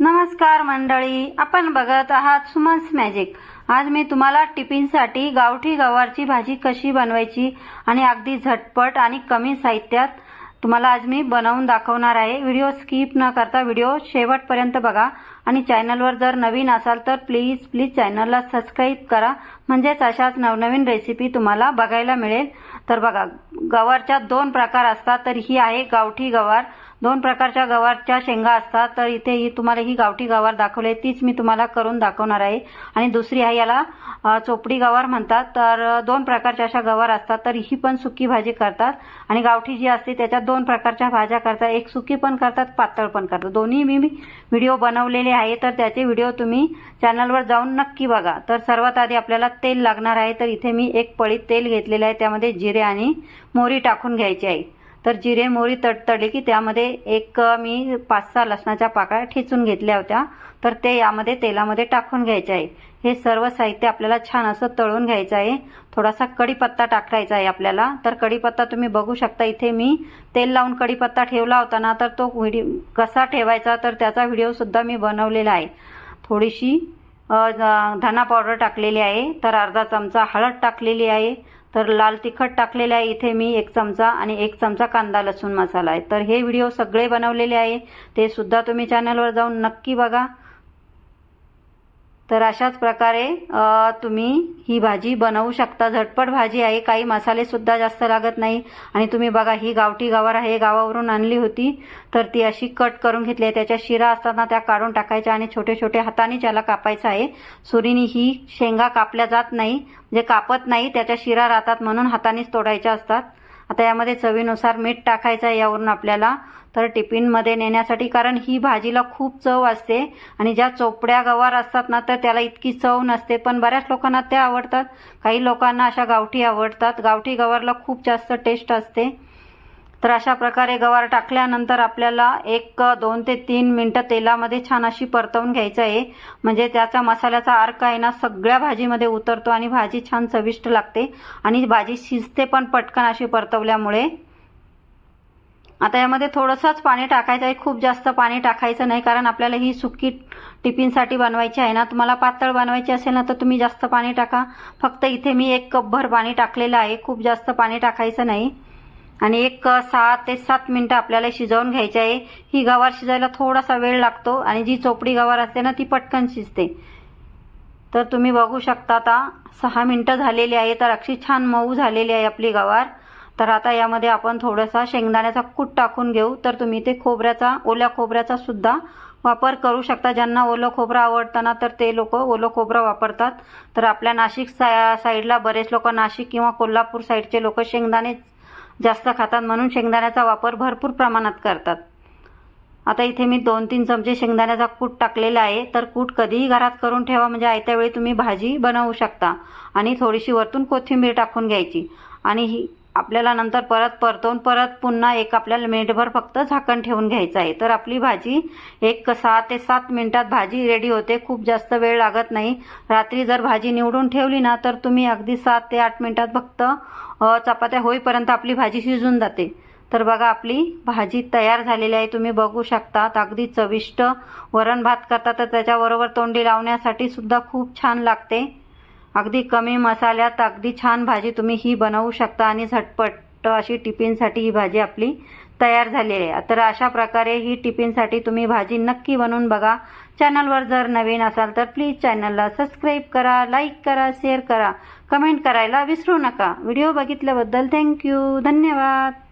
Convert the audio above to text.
नमस्कार मंडळी आपण बघत आहात सुमन्स मॅजिक. आज मी तुम्हाला टिफिनसाठी गावठी गवारची भाजी कशी बनवायची आणि अगदी झटपट आणि कमी साहित्यात तुम्हाला आज मी बनवून दाखवणार आहे. व्हिडिओ स्किप न करता व्हिडिओ शेवटपर्यंत बघा आणि चॅनलवर जर नवीन असाल तर प्लीज प्लीज चॅनलला सबस्क्राईब करा. म्हणजेच अशाच नवनवीन रेसिपी तुम्हाला बघायला मिळेल. तर बघा गवारच्या दोन प्रकार असतात तर ही आहे गावठी गवार दोन प्रकारच्या गवारच्या शेंगा असतात. तर इथे ही तुम्हाला ही गावठी गवार दाखवली आहे. तीच मी तुम्हाला करून दाखवणार आहे. आणि दुसरी आहे याला चोपडी गवार म्हणतात. तर दोन प्रकारच्या अशा गवार असतात. तर ही पण सुकी भाजी करतात. आणि गावठी जी असते त्याच्यात दोन प्रकारच्या भाज्या करतात. एक सुकी पण करतात पातळ पण करतात. दोन्ही मी व्हिडिओ बनवलेले आहे तर त्याचे व्हिडिओ तुम्ही चॅनलवर जाऊन नक्की बघा. तर सर्वात आधी आपल्याला तेल लागणार आहे. तर इथे मी एक पळीत तेल घेतलेलं आहे. त्यामध्ये जिरे आणि मोहरी टाकून घ्यायची आहे. तर जिरे मोहरी तडतडली की त्यामध्ये एक मी पाच सहा लसणाच्या पाकळ्या ठेचून घेतल्या होत्या. तर ते यामध्ये तेलामध्ये टाकून घ्यायचे आहे. हे सर्व साहित्य आपल्याला छान असं तळून घ्यायचं आहे. थोडासा कढीपत्ता टाकायचा आहे आपल्याला. तर कढीपत्ता तुम्ही बघू शकता इथे मी तेल लावून कढीपत्ता ठेवला होता ना तर तो व्हिडिओ कसा ठेवायचा तर त्याचा व्हिडिओसुद्धा मी बनवलेला आहे. थोडीशी धना पावडर टाकलेली आहे. तर अर्धा चमचा हळद टाकलेली आहे. तर लाल तिखट टाकलेले आहे. इथे मी एक चमचा आणि एक चमचा कांदा लसूण मसाला आहे. तर हे व्हिडिओ सगळे बनवलेले आहे. ते सुद्धा तुम्ही चॅनलवर जाऊन नक्की बघा. तर अशाच प्रकारे तुम्ही ही भाजी बनवू शकता. झटपट भाजी आहे. काही मसाले सुद्धा जास्त लागत नाही. आणि तुम्ही बघा ही गावठी गावार आहे. गावावरून आणली होती. तर ती अशी कट करून घेतली आहे. त्याच्या शिरा असताना त्या काढून टाकायच्या आणि छोटे छोटे हाताने त्याला कापायचं आहे. सुरीने ही शेंगा कापल्या जात नाही. म्हणजे कापत नाही. त्याच्या शिरा राहतात म्हणून हातानेच तोडायच्या असतात. आता यामध्ये चवीनुसार मीठ टाकायचं आहे यावरून आपल्याला. तर टिफिनमध्ये नेण्यासाठी कारण ही भाजीला खूप चव असते आणि ज्या चोपड्या गवार असतात ना तर त्याला इतकी चव नसते. पण बऱ्याच लोकांना त्या आवडतात. काही लोकांना अशा गावठी आवडतात. गावठी गवारला खूप जास्त टेस्ट असते. तर अशा प्रकारे गवार टाकल्यानंतर आपल्याला एक दोन ते तीन मिनटं तेलामध्ये छान अशी परतवून घ्यायचं आहे. म्हणजे त्याचा मसाल्याचा अर्क आहे ना सगळ्या भाजीमध्ये उतरतो आणि भाजी छान चविष्ट लागते. आणि भाजी शिजते पण पटकन अशी परतवल्यामुळे. आता यामध्ये थोडंसंच पाणी टाकायचं आहे. खूप जास्त पाणी टाकायचं नाही कारण आपल्याला ही सुकी टिफिनसाठी बनवायची आहे ना. तुम्हाला पातळ बनवायची असेल ना तर तुम्ही जास्त पाणी टाका. फक्त इथे मी एक कपभर पाणी टाकलेलं आहे. खूप जास्त पाणी टाकायचं नाही. आणि एक सहा ते सात मिनटं आपल्याला शिजवून घ्यायची आहे. ही गवार शिजायला थोडासा वेळ लागतो आणि जी चोपडी गवार असते ना ती पटकन शिजते. तर तुम्ही बघू शकता आता सहा मिनटं झालेली आहे तर अक्षी छान मऊ झालेली आहे आपली गवार. तर आता यामध्ये आपण थोडासा शेंगदाण्याचा कूट टाकून घेऊ. तर तुम्ही ते खोबऱ्याचा ओल्या खोबऱ्याचा सुद्धा वापर करू शकता. ज्यांना ओलं खोबरं आवडतं ना तर ते लोक ओलं खोबरं वापरतात. तर आपल्या नाशिक सा साईडला बरेच लोक नाशिक किंवा कोल्हापूर साईडचे लोक शेंगदाणे जास्त खातात म्हणून शेंगदाण्याचा वापर भरपूर प्रमाणात करतात. आता इथे मी दोन तीन चमचे शेंगदाण्याचा कूट टाकलेला आहे. तर कूट कधीही घरात करून ठेवा म्हणजे आयत्या वेळी तुम्ही भाजी बनवू शकता. आणि थोडीशी वरतून कोथिंबीर टाकून घ्यायची. आणि ही आपल्याला नंतर परत परतवून परत पुन्हा एक आपल्याला मिनिटभर फक्त झाकण ठेवून घ्यायचं आहे. तर आपली भाजी एक सहा ते सात मिनिटात भाजी रेडी होते. खूप जास्त वेळ लागत नाही. रात्री जर भाजी निवडून ठेवली ना तर तुम्ही अगदी सात ते आठ मिनिटात फक्त चपात्या होईपर्यंत आपली भाजी शिजून जाते. तर बघा आपली भाजी तयार झालेली आहे. तुम्ही बघू शकता अगदी चविष्ट वरण भात करता तर त्याच्याबरोबर तोंडी लावण्यासाठी सुद्धा खूप छान लागते. अगदी कमी मसाल्यात अगदी छान भाजी तुम्ही ही बनवू शकता आणि झटपट अशी टिफिनसाठी ही भाजी आपली तयार झालेली आहे. तर अशा प्रकारे ही टिफिनसाठी तुम्ही भाजी नक्की बनवून बघा. चॅनलवर जर नवीन असाल तर प्लीज चॅनलला सबस्क्राईब करा लाईक करा शेअर करा. कमेंट करायला विसरू नका. व्हिडिओ बघितल्याबद्दल थँक्यू. धन्यवाद.